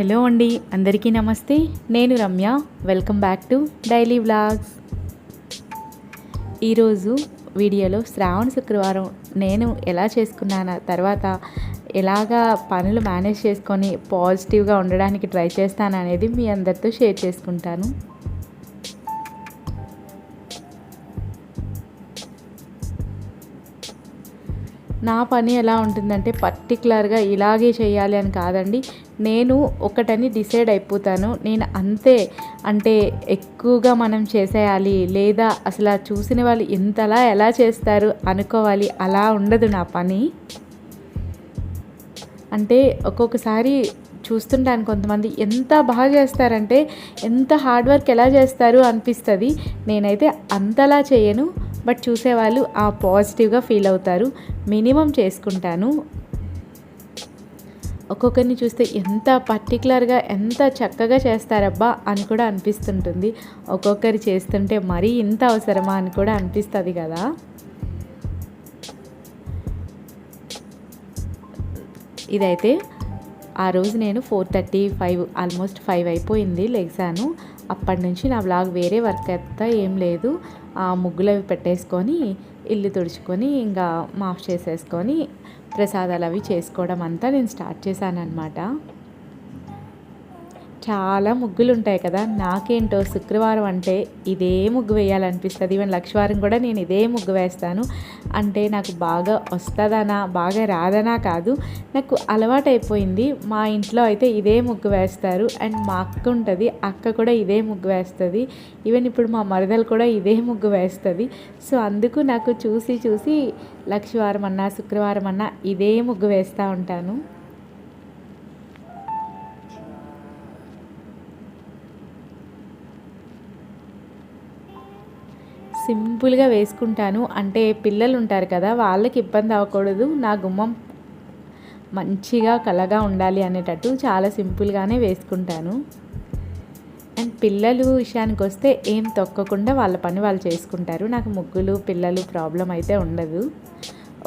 Hello అండి అందరికీ నమస్తే. నేను Ramya welcome back to daily vlogs. ఈరోజు వీడియోలో శ్రావణ శుక్రవారం నేను ఎలా చేసుకున్నాను తర్వాత ఎలాగా పనులు మేనేజ్ చేసుకొని పాజిటివ్గా ఉండడానికి ట్రై చేస్తాను అనేది మీ అందరితో షేర్ చేసుకుంటాను. నా పని ఎలా ఉంటుందంటే పర్టికులర్గా ఇలాగే చేయాలి అని కాదండి నేను ఒకటని డిసైడ్ అయిపోతాను. నేను అంతే. అంటే ఎక్కువగా మనం చేసేయాలి. లేదా అసలు చూసిన వాళ్ళు ఇంతలా ఎలా చేస్తారు అనుకోవాలి. అలా ఉండదు నా పని. అంటే ఒక్కొక్కసారి చూస్తుంటాను కొంతమంది ఎంత బాగా చేస్తారంటే ఎంత హార్డ్ వర్క్ ఎలా చేస్తారు అనిపిస్తుంది. నేనైతే అంతలా చేయను. బట్ చూసేవాళ్ళు ఆ పాజిటివ్గా ఫీల్ అవుతారు. మినిమం చేసుకుంటాను. ఒక్కొక్కరిని చూస్తే ఎంత పర్టికులర్గా ఎంత చక్కగా చేస్తారబ్బా అని కూడా అనిపిస్తుంటుంది. ఒక్కొక్కరు చేస్తుంటే మరీ ఇంత అవసరమా అని కూడా అనిపిస్తుంది కదా. ఇదైతే ఆ రోజు నేను four thirty five almost five అయిపోయింది లెగ్సాను. అప్పటి నుంచి నా బ్లాగ్ వేరే వర్క్ అయితే ఏం లేదు. ఆ ముగ్గులు అవి పెట్టేసుకొని ఇల్లు తుడుచుకొని ఇంకా మాఫ్ చేసేసుకొని ప్రసాదాలు అవి చేసుకోవడం అంతా నేను స్టార్ట్ చేశాను అనమాట చాలా ముగ్గులు ఉంటాయి కదా. నాకేంటో శుక్రవారం అంటే ఇదే ముగ్గు వేయాలనిపిస్తుంది. ఈవెన్ లక్షవారం కూడా నేను ఇదే ముగ్గు వేస్తాను. అంటే నాకు బాగా వస్తుందనా బాగా రాదనా కాదు. నాకు అలవాటైపోయింది. మా ఇంట్లో అయితే ఇదే ముగ్గు వేస్తారు. అండ్ మా అక్క ఉంటుంది అక్క కూడా ఇదే ముగ్గు వేస్తుంది. ఈవెన్ ఇప్పుడు మా మరదలు కూడా ఇదే ముగ్గు వేస్తుంది. సో అందుకు నాకు చూసి చూసి లక్షవారం అన్నా శుక్రవారం అన్నా ఇదే ముగ్గు వేస్తూ ఉంటాను. సింపుల్గా వేసుకుంటాను. అంటే పిల్లలు ఉంటారు కదా వాళ్ళకి ఇబ్బంది అవ్వకూడదు. నా గుమ్మం మంచిగా కలగా ఉండాలి అనేటట్టు చాలా సింపుల్గానే వేసుకుంటాను. అండ్ పిల్లలు విషయానికి వస్తే ఏం తొక్కకుండా వాళ్ళ పని వాళ్ళు చేసుకుంటారు. నాకు ముగ్గులు పిల్లలు ప్రాబ్లం అయితే ఉండదు.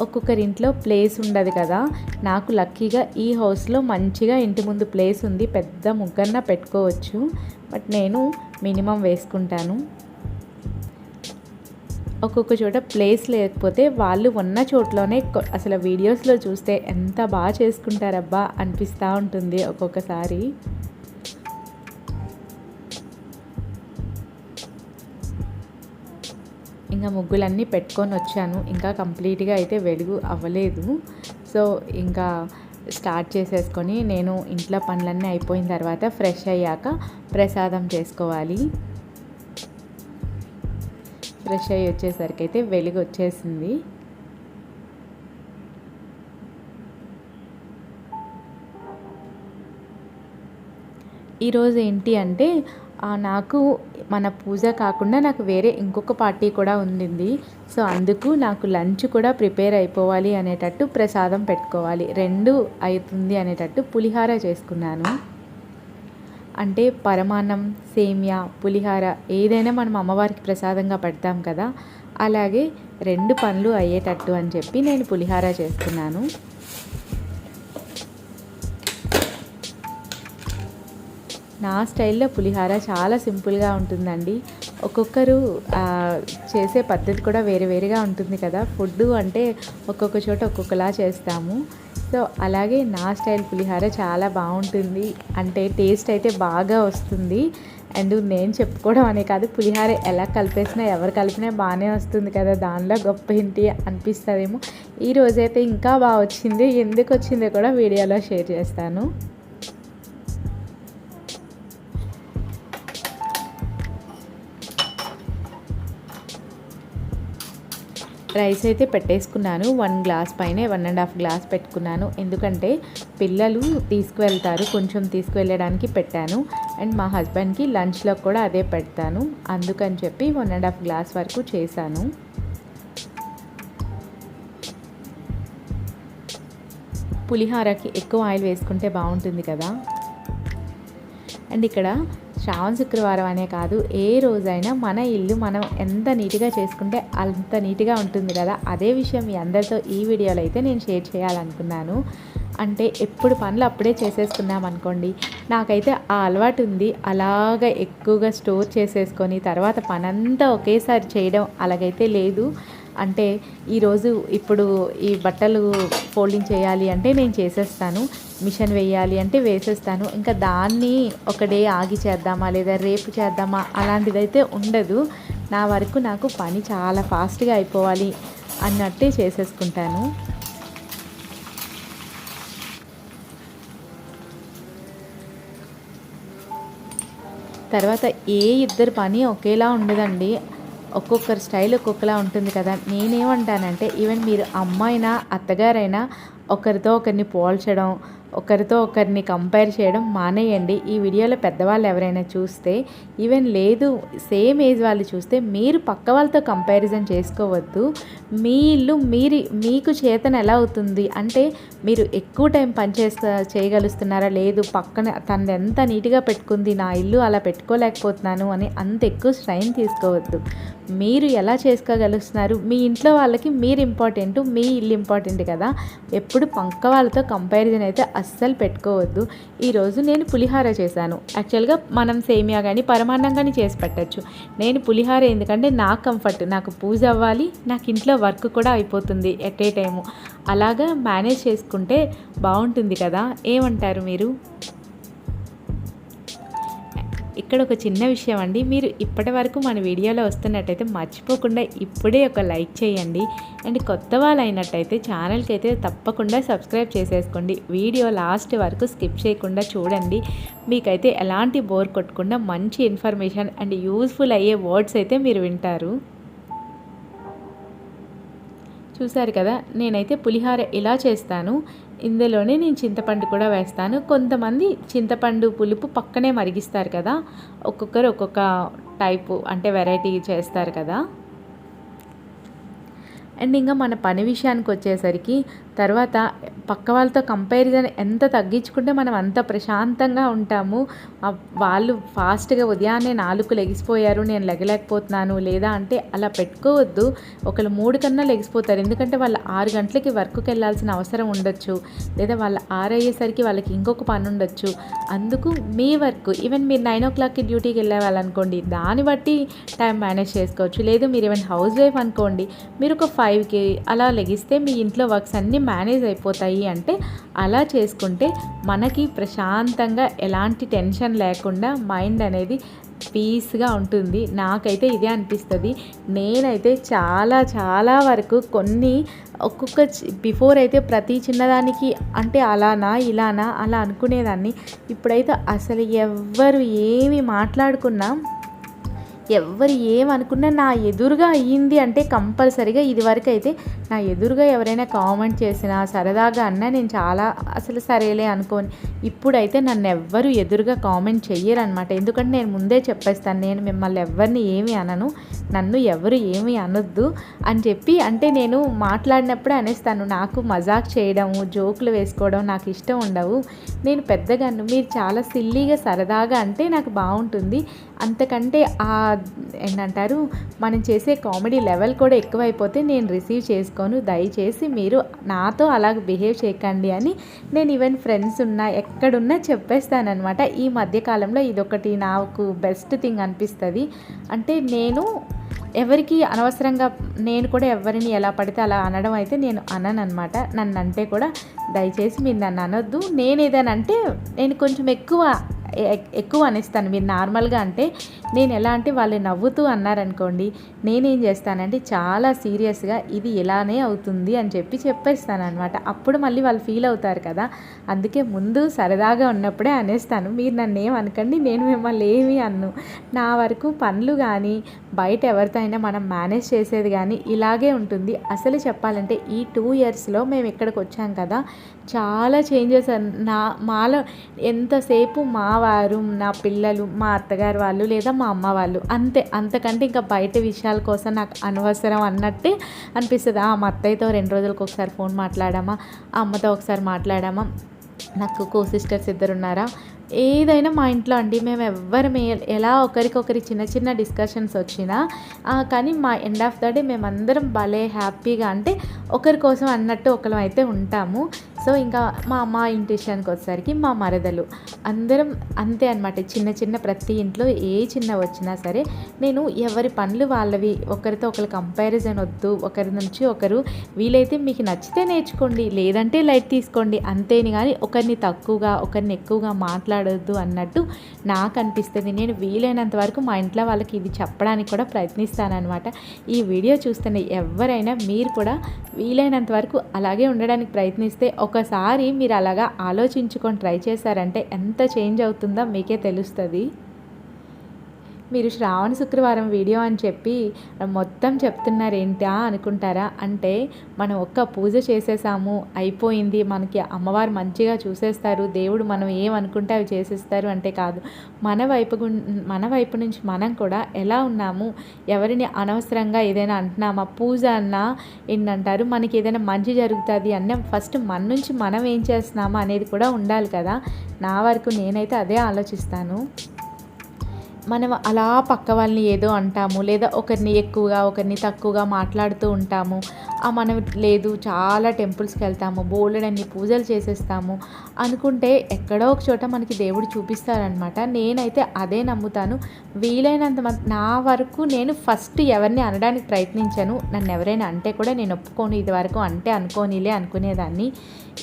ఒక్కొక్కరి ఇంట్లో ప్లేస్ ఉండదు కదా. నాకు లక్కీగా ఈ హౌస్లో మంచిగా ఇంటి ముందు ప్లేస్ ఉంది. పెద్ద ముగ్గన్న పెట్టుకోవచ్చు. బట్ నేను మినిమం వేసుకుంటాను. ఒక్కొక్క చోట ప్లేస్ లేకపోతే వాళ్ళు ఉన్న చోట్లోనే అసలు వీడియోస్లో చూస్తే ఎంత బాగా చేసుకుంటారబ్బా అనిపిస్తూ ఉంటుంది ఒక్కొక్కసారి. ఇంకా ముగ్గులన్నీ పెట్టుకొని వచ్చాను. ఇంకా కంప్లీట్గా అయితే వెలుగు అవ్వలేదు. సో ఇంకా స్టార్ట్ చేసేసుకొని నేను ఇంట్లో పనులన్నీ అయిపోయిన తర్వాత ఫ్రెష్ అయ్యాక ప్రసాదం చేసుకోవాలి. ఫ్రెష్ అయ్యి వచ్చేసరికి అయితే వెలుగు వచ్చేసింది. ఈరోజు ఏంటి అంటే నాకు మన పూజ కాకుండా నాకు వేరే ఇంకొక పార్టీ కూడా ఉండింది. సో అందుకు నాకు లంచ్ కూడా ప్రిపేర్ అయిపోవాలి అనేటట్టు ప్రసాదం పెట్టుకోవాలి. రెండు అవుతుంది అనేటట్టు పులిహార చేసుకున్నాను. అంటే పరమాన్నం సేమియా పులిహార ఏదైనా మనం అమ్మవారికి ప్రసాదంగా పెడతాం కదా. అలాగే రెండు పనులు అయ్యేటట్టు అని చెప్పి నేను పులిహార చేస్తున్నాను. నా స్టైల్లో పులిహార చాలా సింపుల్గా ఉంటుందండి. ఒక్కొక్కరు చేసే పద్ధతి కూడా వేరే వేరేగా ఉంటుంది కదా. ఫుడ్ అంటే ఒక్కొక్క చోట ఒక్కొక్కలా చేస్తాము. సో అలాగే నా స్టైల్ పులిహార చాలా బాగుంటుంది. అంటే టేస్ట్ అయితే బాగా వస్తుంది. అండ్ నేను చెప్పుకోవడం అనే కాదు పులిహార ఎలా కలిపేసినా ఎవరు కలిపినా బాగానే వస్తుంది కదా. దానిలో గొప్ప ఏంటి అనిపిస్తుందేమో. ఈరోజైతే ఇంకా బాగా వచ్చింది. ఎందుకు వచ్చిందో కూడా వీడియోలో షేర్ చేస్తాను. రైస్ అయితే పెట్టేసుకున్నాను. వన్ గ్లాస్ పైన వన్ అండ్ హాఫ్ గ్లాస్ పెట్టుకున్నాను. ఎందుకంటే పిల్లలు తీసుకువెళ్తారు కొంచెం తీసుకువెళ్ళడానికి పెట్టాను. అండ్ మా హస్బెండ్కి లంచ్లో కూడా అదే పెడతాను. అందుకని చెప్పి వన్ అండ్ హాఫ్ గ్లాస్ వరకు చేశాను. పులిహారకి ఎక్కువ ఆయిల్ వేసుకుంటే బాగుంటుంది కదా? అండ్ ఇక్కడ శ్రావణ శుక్రవారం అనే కాదు ఏ రోజైనా మన ఇల్లు మనం ఎంత నీట్గా చేసుకుంటే అంత నీట్గా ఉంటుంది కదా. అదే విషయం మీ అందరితో ఈ వీడియోలో అయితే నేను షేర్ చేయాలనుకున్నాను. అంటే ఎప్పుడు పనులు అప్పుడే చేసేసుకున్నాం అనుకోండి. నాకైతే ఆ అలవాటు ఉంది. అలాగ ఎక్కువగా స్టోర్ చేసేసుకొని తర్వాత పనంతా ఒకేసారి చేయడం అలాగైతే లేదు. అంటే ఈరోజు ఇప్పుడు ఈ బట్టలు ఫోల్డింగ్ చేయాలి అంటే నేను చేసేస్తాను మిషన్ వేయాలి అంటే వేసేస్తాను. ఇంకా దాన్ని ఒక డే ఆగి చేద్దామా లేదా రేపు చేద్దామా అలాంటిదైతే ఉండదు. నా వరకు నాకు పని చాలా ఫాస్ట్గా అయిపోవాలి అన్నట్టే చేసేసుకుంటాను. తర్వాత ఏ ఇద్దరు పని ఒకేలా ఉండదండి. ఒక్కొక్కరి స్టైల్ ఒక్కొక్కలా ఉంటుంది కదా. నేనేమంటానంటే ఈవెన్ మీరు అమ్మాయినా అత్తగారైనా ఒకరితో ఒకరిని పోల్చడం ఒకరితో ఒకరిని కంపేర్ చేయడం మానేయండి. ఈ వీడియోలో పెద్దవాళ్ళు ఎవరైనా చూస్తే ఈవెన్ లేదు సేమ్ ఏజ్ వాళ్ళు చూస్తే మీరు పక్క వాళ్ళతో కంపారిజన్ చేసుకోవద్దు. మీ ఇల్లు మీరు మీకు చేతన ఎలా అవుతుంది? అంటే మీరు ఎక్కువ టైం పనిచేస్తా చేయగలుగుతున్నారా లేదు పక్కన తను ఎంత నీట్గా పెట్టుకుంది నా ఇల్లు అలా పెట్టుకోలేకపోతున్నాను అని అంత ఎక్కువ స్ట్రైన్ తీసుకోవద్దు. మీరు ఎలా చేసుకోగలుగుతున్నారు మీ ఇంట్లో వాళ్ళకి మీరు ఇంపార్టెంట్ మీ ఇల్లు ఇంపార్టెంట్ కదా. ఎప్పుడు పక్క వాళ్ళతో కంపారిజన్ అయితే అస్సలు పెట్టుకోవద్దు. ఈరోజు నేను పులిహార చేశాను. యాక్చువల్గా మనం సేమియా కానీ పరమాన్నం కానీ చేసి పెట్టచ్చు. నేను పులిహార ఎందుకంటే నాకు కంఫర్ట్ నాకు పూజ అవ్వాలి నాకు ఇంట్లో వర్క్ కూడా అయిపోతుంది ఎట్ ఏ టైము. అలాగా మేనేజ్ చేసుకుంటే బాగుంటుంది కదా. ఏమంటారు మీరు? ఇక్కడ ఒక చిన్న విషయం అండి. మీరు ఇప్పటి వరకు మన వీడియోలో వస్తున్నట్టయితే మర్చిపోకుండా ఇప్పుడే ఒక లైక్ చేయండి. అండ్ కొత్త వాళ్ళు అయినట్టయితే ఛానల్కి అయితే తప్పకుండా సబ్స్క్రైబ్ చేసేసుకోండి. వీడియో లాస్ట్ వరకు స్కిప్ చేయకుండా చూడండి. మీకైతే ఎలాంటి బోర్ కొట్టకుండా మంచి ఇన్ఫర్మేషన్ అండ్ యూస్ఫుల్ అయ్యే వర్డ్స్ అయితే మీరు వింటారు. చూసారు కదా? నేనైతే పులిహార ఇలా చేస్తాను. ఇందులోనే నేను చింతపండు కూడా వేస్తాను. కొంతమంది చింతపండు పులుపు పక్కనే మరిగిస్తారు కదా ఒక్కొక్కరు ఒక్కొక్క టైపు అంటే వెరైటీ చేస్తారు కదా. అండ్ ఇంకా మన పని విషయానికి వచ్చేసరికి తర్వాత పక్క వాళ్ళతో కంపారిజన్ ఎంత తగ్గించుకుంటే మనం అంత ప్రశాంతంగా ఉంటాము. వాళ్ళు ఫాస్ట్గా ఉదయాన్నే నాలుగు లెగిసిపోయారు నేను లెగలేకపోతున్నాను లేదా అంటే అలా పెట్టుకోవద్దు. ఒకళ్ళు మూడు కన్నా లెగిసిపోతారు. ఎందుకంటే వాళ్ళు ఆరు గంటలకి వర్క్కి వెళ్ళాల్సిన అవసరం ఉండొచ్చు. లేదా వాళ్ళు ఆరు అయ్యేసరికి వాళ్ళకి ఇంకొక పని ఉండొచ్చు. అందుకు మీ వర్క్ ఈవెన్ మీరు నైన్ ఓ క్లాక్కి డ్యూటీకి వెళ్ళే వాళ్ళనుకోండి దాన్ని బట్టి టైం మేనేజ్ చేసుకోవచ్చు. లేదు మీరు ఈవెన్ హౌస్ వైఫ్ అనుకోండి మీరు ఒక ఫైవ్కి అలా లెగిస్తే మీ ఇంట్లో వర్క్స్ అన్నీ మేనేజ్ అయిపోతాయి అంటే అలా చేసుకుంటే మనకి ప్రశాంతంగా ఎలాంటి టెన్షన్ లేకుండా మైండ్ అనేది పీస్గా ఉంటుంది. నాకైతే ఇదే అనిపిస్తుంది. నేనైతే చాలా చాలా వరకు కొన్ని ఒక్కొక్క బిఫోర్ అయితే ప్రతి చిన్నదానికి అంటే అలానా ఇలానా అలా అనుకునేదాన్ని. ఇప్పుడైతే అసలు ఎవ్వరు ఏమి మాట్లాడుకున్నా ఎవరు ఏమనుకున్నా నా ఎదురుగా అయ్యింది అంటే కంపల్సరిగా ఇదివరకు అయితే నా ఎదురుగా ఎవరైనా కామెంట్ చేసినా సరదాగా అన్నా నేను చాలా అసలు సరేలే అనుకోని. ఇప్పుడైతే నన్ను ఎవ్వరు ఎదురుగా కామెంట్ చెయ్యరనమాట ఎందుకంటే నేను ముందే చెప్పేస్తాను నేను మిమ్మల్ని ఎవరిని ఏమి అనను నన్ను ఎవరు ఏమి అనొద్దు అని చెప్పి అంటే నేను మాట్లాడినప్పుడే అనేస్తాను నాకు మజాక్ చేయడము జోకులు వేసుకోవడం నాకు ఇష్టం ఉండవు. నేను పెద్దగా మీరు చాలా సిల్లీగా సరదాగా అంటే నాకు బాగుంటుంది. అంతకంటే ఆ ఏంటంటారు మనం చేసే కామెడీ లెవెల్ కూడా ఎక్కువైపోతే నేను రిసీవ్ చేసి చేసుకోను దయచేసి మీరు నాతో అలా బిహేవ్ చేయకండి అని నేను ఈవెన్ ఫ్రెండ్స్ ఉన్నా ఎక్కడున్నా చెప్పేస్తానమాట ఈ మధ్యకాలంలో ఇదొకటి నాకు బెస్ట్ థింగ్ అనిపిస్తుంది. అంటే నేను ఎవరికి అనవసరంగా నేను కూడా ఎవరిని ఎలా పడితే అలా అనడం అయితే నేను అనను అనమాట నన్ను అంటే కూడా దయచేసి మీరు నన్ను అనొద్దు. నేను ఏదైనా అంటే నేను కొంచెం ఎక్కువ ఎక్కువ అనేస్తాను. మీరు నార్మల్గా అంటే నేను ఎలా అంటే వాళ్ళు నవ్వుతూ అన్నారనుకోండి నేనేం చేస్తానంటే చాలా సీరియస్గా ఇది ఇలానే అవుతుంది అని చెప్పి చెప్పేస్తాను అనమాట అప్పుడు మళ్ళీ వాళ్ళు ఫీల్ అవుతారు కదా. అందుకే ముందు సరదాగా ఉన్నప్పుడే అనేస్తాను. మీరు నన్ను ఏమనకండి నేను మిమ్మల్ని ఏమి అన్ను. నా వరకు పనులు కానీ బయట ఎవరితో అయినా మనం మేనేజ్ చేసేది కానీ ఇలాగే ఉంటుంది. అసలు చెప్పాలంటే ఈ టూ ఇయర్స్లో మేము ఇక్కడికి వచ్చాం కదా. చాలా చేంజెస్ నా మాలో ఎంతసేపు మా వారు నా పిల్లలు మా అత్తగారు వాళ్ళు లేదా మా అమ్మ వాళ్ళు. అంతే అంతకంటే ఇంకా బయట విషయాల కోసం నాకు అనవసరం అన్నట్టే అనిపిస్తుంది. ఆ మా అత్తయ్యతో రెండు రోజులకు ఒకసారి ఫోన్ మాట్లాడామా? ఆ అమ్మతో ఒకసారి మాట్లాడామా? నాకు కో సిస్టర్స్ ఇద్దరు ఉన్నారా ఏదైనా మా ఇంట్లో అండి మేము ఎవ్వరం ఎలా ఒకరికొకరి చిన్న చిన్న డిస్కషన్స్ వచ్చినా కానీ మా ఎండ్ ఆఫ్ ద డే మేమందరం భలే హ్యాపీగా అంటే ఒకరి కోసం అన్నట్టు ఒకరం అయితే ఉంటాము. సో ఇంకా మా అమ్మ ఇంటి విషయానికి వచ్చేసరికి మా మరదలు అందరం అంతే అనమాట చిన్న చిన్న ప్రతి ఇంట్లో ఏ చిన్న వచ్చినా సరే నేను ఎవరి పనులు వాళ్ళవి ఒకరితో ఒకరు కంపారిజన్ వద్దు ఒకరి నుంచి ఒకరు వీలైతే మీకు నచ్చితే నేర్చుకోండి లేదంటే లైట్ తీసుకోండి అంతేని కానీ ఒకరిని తక్కువగా ఒకరిని ఎక్కువగా మాట్లాడొద్దు అన్నట్టు నాకు అనిపిస్తుంది. నేను వీలైనంత వరకు మా ఇంట్లో వాళ్ళకి ఇది చెప్పడానికి కూడా ప్రయత్నిస్తానన్నమాట. ఈ వీడియో చూస్తున్న ఎవరైనా మీరు కూడా వీలైనంత వరకు అలాగే ఉండడానికి ప్రయత్నిస్తే ఒకసారి మీరు అలాగా ఆలోచించుకొని ట్రై చేశారంటే ఎంత చేంజ్ అవుతుందో మీకే తెలుస్తుంది. మీరు శ్రావణ శుక్రవారం వీడియో అని చెప్పి మొత్తం చెప్తున్నారు ఏంటా అనుకుంటారా? అంటే మనం ఒక్క పూజ చేసేసాము అయిపోయింది మనకి అమ్మవారు మంచిగా చూసేస్తారు దేవుడు మనం ఏమనుకుంటే అవి చేసేస్తారు అంటే కాదు. మన వైపు మన వైపు నుంచి మనం కూడా ఎలా ఉన్నాము ఎవరిని అనవసరంగా ఏదైనా అంటున్నామా పూజ అన్నా ఏంటంటారు మనకి ఏదైనా మంచి జరుగుతుంది అన్న ఫస్ట్ మన నుంచి మనం ఏం చేస్తున్నామా అనేది కూడా ఉండాలి కదా. నా వరకు నేనైతే అదే ఆలోచిస్తాను. మనం అలా పక్క వాళ్ళని ఏదో అంటాము లేదా ఒకరిని ఎక్కువగా ఒకరిని తక్కువగా మాట్లాడుతూ ఉంటాము. ఆ మనం లేదు చాలా టెంపుల్స్కి వెళ్తాము బోలెడన్ని పూజలు చేసేస్తాము అనుకుంటే ఎక్కడో ఒక చోట మనకి దేవుడు చూపిస్తారనమాట నేనైతే అదే నమ్ముతాను. వీలైనంత నా వరకు నేను ఫస్ట్ ఎవరిని అనడానికి ప్రయత్నించాను. నన్ను ఎవరైనా అంటే కూడా నేను ఒప్పుకోను ఇది వరకు అంటే అనుకోనిలే అనుకునేదాన్ని.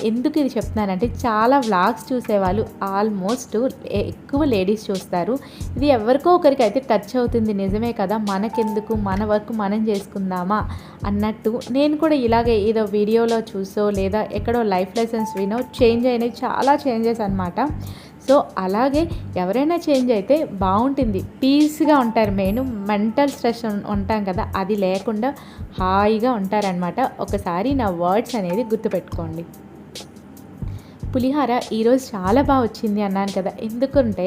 ఎందుకు ఇది చెప్తున్నానంటే చాలా వ్లాగ్స్ చూసేవాళ్ళు ఆల్మోస్ట్ ఎక్కువ లేడీస్ చూస్తారు. ఇది ఎవరికో ఒకరికి అయితే టచ్ అవుతుంది నిజమే కదా? మనకెందుకు? మన వర్క్ మనం చేసుకుందామా? అన్నట్టు నేను కూడా ఇలాగే ఏదో వీడియోలో చూసో లేదా ఎక్కడో లైఫ్ లెసన్స్ వినో చేంజ్ అయినవి చాలా చేంజెస్ అనమాట సో అలాగే ఎవరైనా చేంజ్ అయితే బాగుంటుంది. పీస్గా ఉంటారు మెయిన్ మెంటల్ స్ట్రెస్ ఉంటాం కదా? అది లేకుండా హాయిగా ఉంటారనమాట ఒకసారి నా వర్డ్స్ అనేది గుర్తుపెట్టుకోండి. పులిహార ఈరోజు చాలా బాగా వచ్చింది అన్నాను కదా. ఎందుకంటే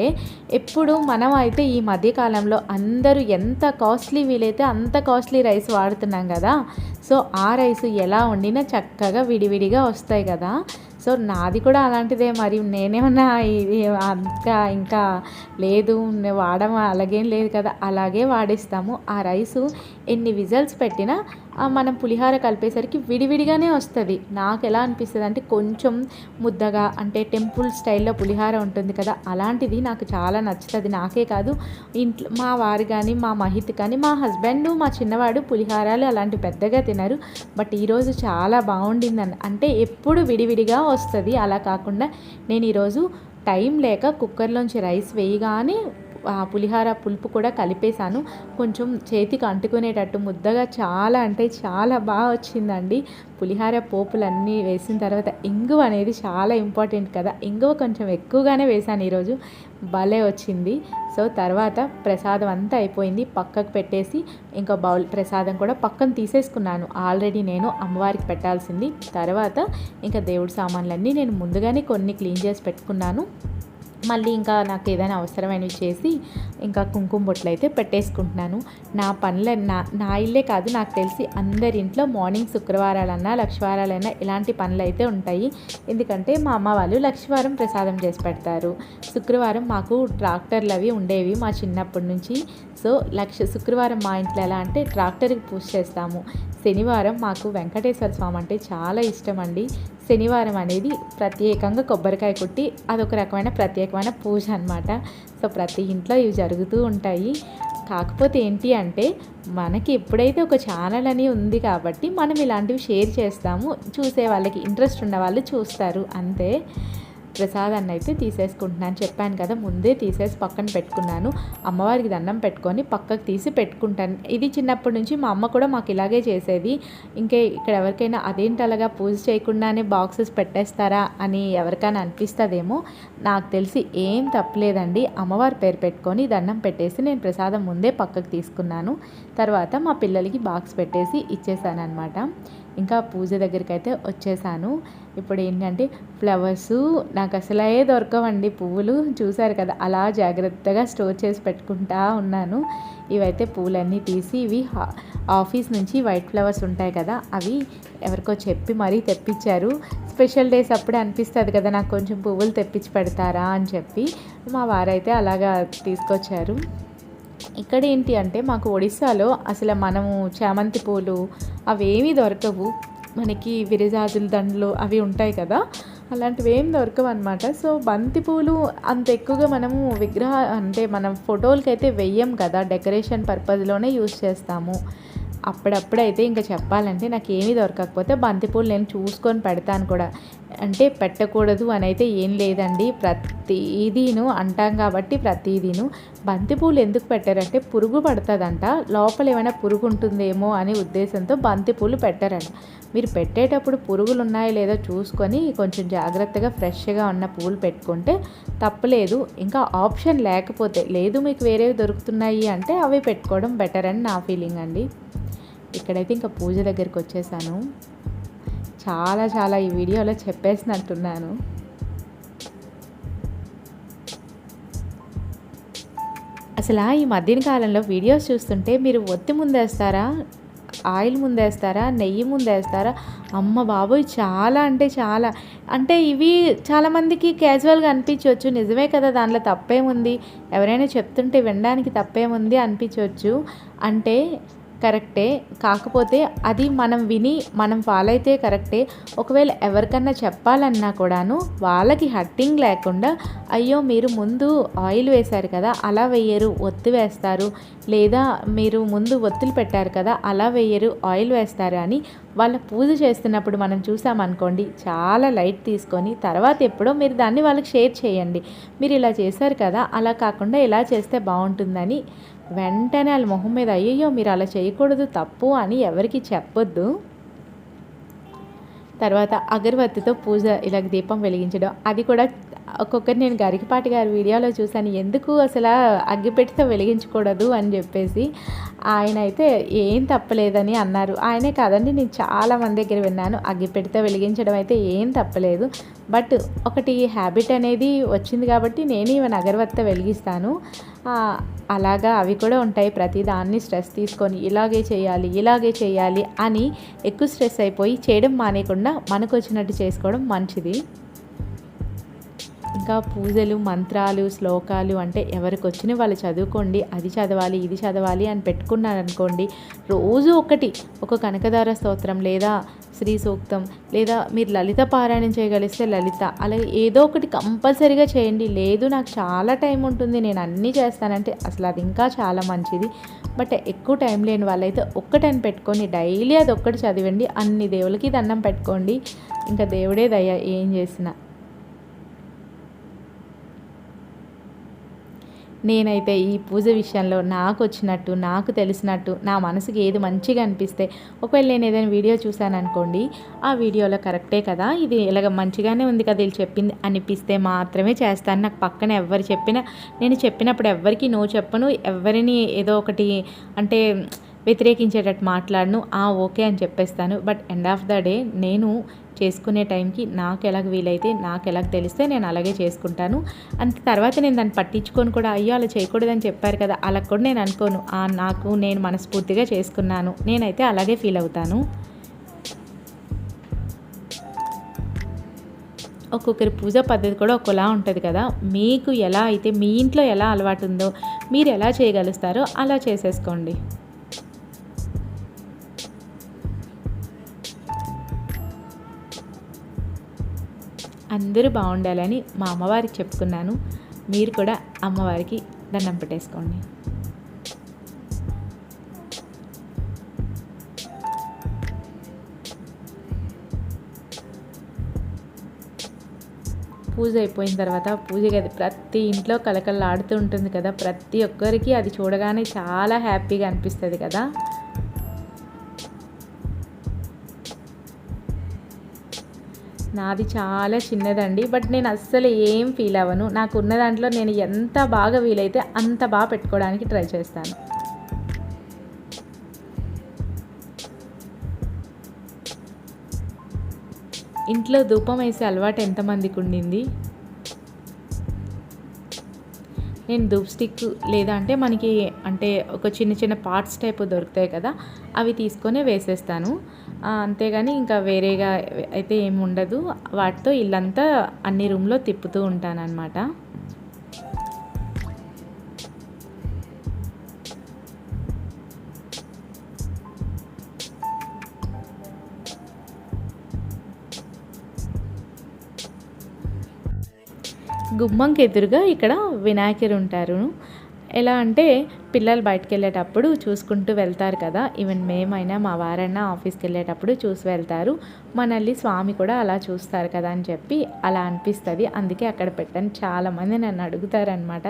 ఎప్పుడు మనం అయితే ఈ మధ్యకాలంలో అందరూ ఎంత కాస్ట్లీ వీలైతే అంత కాస్ట్లీ రైస్ వాడుతున్నాం కదా. సో ఆ రైస్ ఎలా వండినా చక్కగా విడివిడిగా వస్తాయి కదా. సో నాది కూడా అలాంటిదే మరి. నేనేమన్నా అంత ఇంకా లేదు వాడడం అలాగేం లేదు కదా. అలాగే వాడేస్తాము. ఆ రైసు ఎన్ని విజల్స్ పెట్టినా మనం పులిహార కలిపేసరికి విడివిడిగానే వస్తుంది. నాకు ఎలా అనిపిస్తుంది అంటే కొంచెం ముద్దగా అంటే టెంపుల్ స్టైల్లో పులిహార ఉంటుంది కదా అలాంటిది నాకు చాలా నచ్చుతుంది. నాకే కాదు ఇంట్లో మా వారు కానీ మా మహిత్ కానీ మా హస్బెండ్ మా చిన్నవాడు పులిహారాలు అలాంటి పెద్దగా తినరు. బట్ ఈరోజు చాలా బాగుండిందని. అంటే ఎప్పుడు విడివిడిగా వస్తుంది. అలా కాకుండా నేను ఈరోజు టైం లేక కుక్కర్లోంచి రైస్ వేయగానే పులిహార పులుపు కూడా కలిపేశాను. కొంచెం చేతికి అంటుకునేటట్టు ముద్దగా చాలా అంటే చాలా బాగా వచ్చిందండి. పులిహార పోపులన్నీ వేసిన తర్వాత ఇంగువ అనేది చాలా ఇంపార్టెంట్ కదా. ఇంగువ కొంచెం ఎక్కువగానే వేశాను ఈరోజు. భలే వచ్చింది. సో తర్వాత ప్రసాదం అంతా అయిపోయింది. పక్కకు పెట్టేసి ఇంకా బౌల్ ప్రసాదం కూడా పక్కన తీసేసుకున్నాను. ఆల్రెడీ నేను అమ్మవారికి పెట్టాల్సింది. తర్వాత ఇంకా దేవుడి సామాన్లన్నీ నేను ముందుగానే కొన్ని క్లీన్ చేసి పెట్టుకున్నాను. మళ్ళీ ఇంకా నాకు ఏదైనా అవసరమైనవి చేసి ఇంకా కుంకుమ బొట్లు అయితే పెట్టేసుకుంటున్నాను. నా పనుల నా నా ఇల్లే కాదు నాకు తెలిసి అందరి ఇంట్లో మార్నింగ్ శుక్రవారాలన్నా లక్షవారాలైనా ఇలాంటి పనులు అయితే ఉంటాయి. ఎందుకంటే మా అమ్మ వాళ్ళు లక్షవారం ప్రసాదం చేసి పెడతారు. శుక్రవారం మాకు ట్రాక్టర్లు అవి ఉండేవి మా చిన్నప్పటి నుంచి. సో లక్ష శుక్రవారం మా ఇంట్లో ఎలా అంటే ట్రాక్టర్కి పూజ చేస్తాము. శనివారం మాకు వెంకటేశ్వర స్వామి అంటే చాలా ఇష్టం అండి. శనివారం అనేది ప్రత్యేకంగా కొబ్బరికాయ కొట్టి అదొక రకమైన ప్రత్యేకమైన పూజ అనమాట సో ప్రతి ఇంట్లో ఇవి జరుగుతూ ఉంటాయి. కాకపోతే ఏంటి అంటే మనకి ఎప్పుడైతే ఒక ఛానల్ అని ఉంది కాబట్టి మనం ఇలాంటివి షేర్ చేస్తాము. చూసే వాళ్ళకి ఇంట్రెస్ట్ ఉన్న వాళ్ళు చూస్తారు. అంతే. ప్రసాదాన్ని అయితే తీసేసుకుంటున్నాను. చెప్పాను కదా ముందే తీసేసి పక్కన పెట్టుకున్నాను. అమ్మవారికి దండం పెట్టుకొని పక్కకు తీసి పెట్టుకుంటాను. ఇది చిన్నప్పటి నుంచి మా అమ్మ కూడా మాకు ఇలాగే చేసేది. ఇంకా ఇక్కడ ఎవరికైనా అదేంటి అలాగా పూజ చేయకుండానే బాక్సెస్ పెట్టేస్తారా అని ఎవరికైనా అనిపిస్తుందేమో. నాకు తెలిసి ఏం తప్పలేదండి. అమ్మవారి పేరు పెట్టుకొని దండం పెట్టేసి నేను ప్రసాదం ముందే పక్కకు తీసుకున్నాను. తర్వాత మా పిల్లలకి బాక్స్ పెట్టేసి ఇచ్చేసాను అనమాట ఇంకా పూజ దగ్గరికి అయితే వచ్చేసాను. ఇప్పుడు ఏంటంటే ఫ్లవర్స్ నాకు అసలే దొరకవండి పువ్వులు. చూసారు కదా అలా జాగ్రత్తగా స్టోర్ చేసి పెట్టుకుంటా ఉన్నాను. ఇవైతే పూలన్నీ తీసి ఇవి ఆఫీస్ నుంచి వైట్ ఫ్లవర్స్ ఉంటాయి కదా అవి ఎవరికో చెప్పి మరీ తెప్పించారు. స్పెషల్ డేస్ అప్పుడే అనిపిస్తుంది కదా నాకు కొంచెం పువ్వులు తెప్పించి పెడతారా అని చెప్పి మా వారైతే అలాగా తీసుకొచ్చారు. ఇక్కడ ఏంటి అంటే మాకు ఒడిస్సాలో అసలు మనము చామంతి పూలు అవేమీ దొరకవు. మనకి విరజాజుల దండలు అవి ఉంటాయి కదా అలాంటివి ఏం దొరకవు అనమాట సో బంతి పూలు అంత ఎక్కువగా మనము విగ్రహ అంటే మనం ఫోటోలకి అయితే వెయ్యం కదా డెకరేషన్ పర్పస్లోనే యూస్ చేస్తాము. అప్పుడప్పుడైతే ఇంకా చెప్పాలంటే నాకు ఏమీ దొరకకపోతే బంతిపూలు నేను చూసుకొని పెడతాను కూడా. అంటే పెట్టకూడదు అని అయితే ఏం లేదండి. ప్రతిదీను అంటాం కాబట్టి ప్రతిదీను. బంతిపూలు ఎందుకు పెట్టారంటే పురుగు పడుతుందంట. లోపల ఏమైనా పురుగు ఉంటుందేమో అనే ఉద్దేశంతో బంతిపూలు పెట్టారంట. మీరు పెట్టేటప్పుడు పురుగులు ఉన్నాయో లేదో చూసుకొని కొంచెం జాగ్రత్తగా ఫ్రెష్గా ఉన్న పూలు పెట్టుకుంటే తప్పలేదు. ఇంకా ఆప్షన్ లేకపోతే లేదు మీకు వేరేవి దొరుకుతున్నాయి అంటే అవి పెట్టుకోవడం బెటర్ అని నా ఫీలింగ్ అండి. ఇక్కడైతే ఇంకా పూజ దగ్గరికి వచ్చేసాను. చాలా చాలా ఈ వీడియోలో చెప్పేసినట్టున్నాను. అసలు ఈ మధ్యన కాలంలో వీడియోస్ చూస్తుంటే మీరు ఒత్తి ముందేస్తారా ఆయిల్ ముందేస్తారా నెయ్యి ముందేస్తారా? అమ్మ బాబోయ్ చాలా అంటే చాలా. అంటే ఇవి చాలామందికి క్యాజువల్గా అనిపించవచ్చు. నిజమే కదా దాంట్లో తప్పేముంది? ఎవరైనా చెప్తుంటే వినడానికి తప్పేముంది అనిపించవచ్చు. అంటే కరెక్టే. కాకపోతే అది మనం విని మనం ఫాలో అయితే కరెక్టే. ఒకవేళ ఎవరికన్నా చెప్పాలన్నా కూడాను వాళ్ళకి హట్టింగ్ లేకుండా అయ్యో మీరు ముందు ఆయిల్ వేశారు కదా అలా వేయరు ఒత్తి వేస్తారు. లేదా మీరు ముందు ఒత్తులు పెట్టారు కదా అలా వేయరు ఆయిల్ వేస్తారు అని వాళ్ళ పూజ చేస్తున్నప్పుడు మనం చూసామనుకోండి చాలా లైట్ తీసుకొని తర్వాత ఎప్పుడో మీరు దాన్ని వాళ్ళకి షేర్ చేయండి. మీరు ఇలా చేశారు కదా అలా కాకుండా ఇలా చేస్తే బాగుంటుందని వెంటనే వాళ్ళ మొహం మీద అయ్యయ్యో మీరు అలా చేయకూడదు తప్పు అని ఎవరికి చెప్పొద్దు. తర్వాత అగరబత్తితో పూజ ఇలాగ దీపం వెలిగించడం అది కూడా ఒక్కొక్కరు నేను గరికపాటి గారి వీడియోలో చూశాను. ఎందుకు అసలు అగ్గిపెట్టితో వెలిగించకూడదు అని చెప్పేసి ఆయన అయితే ఏం తప్పలేదని అన్నారు. ఆయనే కాదండి నేను చాలా మంది దగ్గర విన్నాను. అగ్గిపెట్టితో వెలిగించడం అయితే ఏం తప్పలేదు. బట్ ఒకటి హ్యాబిట్ అనేది వచ్చింది కాబట్టి నేను ఇవన్న అగరబత్తి వెలిగిస్తాను. అలాగా అవి కూడా ఉంటాయి. ప్రతి దాన్ని స్ట్రెస్ తీసుకొని ఇలాగే చేయాలి ఇలాగే చేయాలి అని ఎక్కువ స్ట్రెస్ అయిపోయి చేయడం మానేయకుండా మనకు వచ్చినట్టు చేసుకోవడం మంచిది. ఇంకా పూజలు మంత్రాలు శ్లోకాలు అంటే ఎవరికి వచ్చిన వాళ్ళు చదువుకోండి అది చదవాలి ఇది చదవాలి అని పెట్టుకున్నారనుకోండి రోజు ఒకటి ఒక కనకదార స్తోత్రం లేదా శ్రీ సూక్తం లేదా మీరు లలిత పారాయణం చేయగలిస్తే లలిత అలాగే ఏదో ఒకటి కంపల్సరీగా చేయండి. లేదు నాకు చాలా టైం ఉంటుంది నేను అన్నీ చేస్తానంటే అసలు అది ఇంకా చాలా మంచిది. బట్ ఎక్కువ టైం లేని వాళ్ళైతే ఒక్కటని పెట్టుకొని డైలీ అది ఒక్కటి చదివండి. అన్ని దేవులకి దండం పెట్టుకోండి. ఇంకా దేవుడే దయ ఏం చేసినా. నేనైతే ఈ పూజ విషయంలో నాకు వచ్చినట్టు నాకు తెలిసినట్టు నా మనసుకి ఏది మంచిగా అనిపిస్తే ఒకవేళ నేను ఏదైనా వీడియో చూశాను అనుకోండి ఆ వీడియోలో కరెక్టే కదా ఇది ఇలాగ మంచిగానే ఉంది కదా వీళ్ళు చెప్పింది అనిపిస్తే మాత్రమే చేస్తాను. నాకు పక్కన ఎవరు చెప్పినా నేను చెప్పినప్పుడు ఎవరికి నో చెప్పను ఎవరిని ఏదో ఒకటి అంటే వ్యతిరేకించేటట్టు మాట్లాడను. ఆ ఓకే అని చెప్పేస్తాను. But end of the day నేను చేసుకునే టైంకి నాకు ఎలాగ వీలైతే నాకు ఎలాగ తెలిస్తే నేను అలాగే చేసుకుంటాను. అంత తర్వాత నేను దాన్ని పట్టించుకొని కూడా అయ్యో అలా చేయకూడదని చెప్పారు కదా అలా కూడా నేను అనుకోను. నాకు నేను మనస్ఫూర్తిగా చేసుకున్నాను. నేనైతే అలాగే ఫీల్ అవుతాను. ఒక్కొక్కరి పూజ పద్ధతి కూడా ఒకలా ఉంటుంది కదా. మీకు ఎలా అయితే మీ ఇంట్లో ఎలా అలవాటు ఉందో మీరు ఎలా చేయగలుగుతారో అలా చేసేసుకోండి. అందరూ బాగుండాలని మా అమ్మవారికి చెప్పుకున్నాను. మీరు కూడా అమ్మవారికి దండం పెట్టేసుకోండి. పూజ అయిపోయిన తర్వాత పూజ గది ప్రతి ఇంట్లో కలకలలాడుతూ ఉంటుంది కదా. ప్రతి ఒక్కరికి అది చూడగానే చాలా హ్యాపీగా అనిపిస్తుంది కదా. నాది చాలా చిన్నదండి బట్ నేను అస్సలు ఏం ఫీల్ అవ్వను. నాకు ఉన్న దాంట్లో నేను ఎంత బాగా వీలైతే అంత బాగా పెట్టుకోవడానికి ట్రై చేస్తాను. ఇంట్లో ధూపం వేసే అలవాటు ఎంతమందికి ఉండింది? నేను ధూప్ స్టిక్ లేదా అంటే మనకి అంటే ఒక చిన్న చిన్న పార్ట్స్ టైప్ దొరుకుతాయి కదా అవి తీసుకొని వేసేస్తాను. అంతేగాని ఇంకా వేరేగా అయితే ఏమి ఉండదు. వాటితో ఇల్లంతా అన్ని రూమ్లో తిప్పుతూ ఉంటానన్నమాట. గుమ్మంకి ఎదురుగా ఇక్కడ వినాయకుడు ఉంటారు. ఎలా అంటే పిల్లలు బయటకు వెళ్ళేటప్పుడు చూసుకుంటూ వెళ్తారు కదా. ఈవెన్ మేమైనా మా వారైనా ఆఫీస్కి వెళ్ళేటప్పుడు చూసి వెళ్తారు. మనల్ని స్వామి కూడా అలా చూస్తారు కదా అని చెప్పి అలా అనిపిస్తుంది. అందుకే అక్కడ పెట్టాను చాలామంది నన్ను అడుగుతారనమాట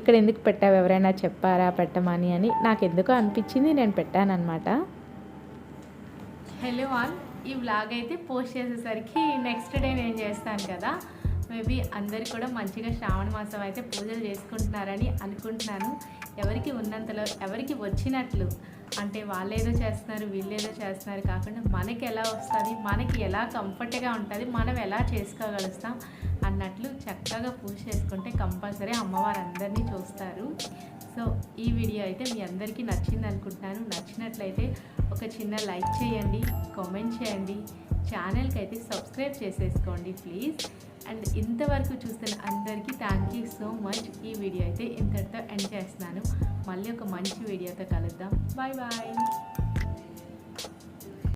ఇక్కడ ఎందుకు పెట్టావు? ఎవరైనా చెప్పారా? పెట్టమని అని. నాకు ఎందుకో అనిపించింది నేను పెట్టానమాట హలో ఆల్ ఈ వ్లాగ్ అయితే పోస్ట్ చేసేసరికి నెక్స్ట్ డే నేను చేస్తాను కదా. మేబీ అందరు కూడా మంచిగా శ్రావణ మాసం అయితే పూజలు చేసుకుంటున్నారని అనుకుంటున్నాను. ఎవరికి ఉన్నంతలో ఎవరికి వచ్చినట్లు అంటే వాళ్ళేదో చేస్తున్నారు వీళ్ళేదో చేస్తున్నారు కాకుండా మనకి ఎలా వస్తుంది మనకి ఎలా కంఫర్ట్గా ఉంటుంది మనం ఎలా చేసుకోగలుగుతాం అన్నట్లు చక్కగా పూజ చేసుకుంటే కంపల్సరీ అమ్మవారు అందరినీ చూస్తారు. సో ఈ వీడియో అయితే మీ అందరికీ నచ్చింది అనుకుంటున్నాను. నచ్చినట్లయితే ఒక చిన్న లైక్ చేయండి కామెంట్ చేయండి. ఛానల్కి అయితే సబ్స్క్రైబ్ చేసేసుకోండి ప్లీజ్. అండ్ ఇంతవరకు చూస్తున్న అందరికీ థ్యాంక్ యూ సో మచ్ ఈ వీడియో అయితే ఇంతటితో ఎండ్ చేస్తున్నాను. మళ్ళీ ఒక మంచి వీడియోతో కలుద్దాం. Bye bye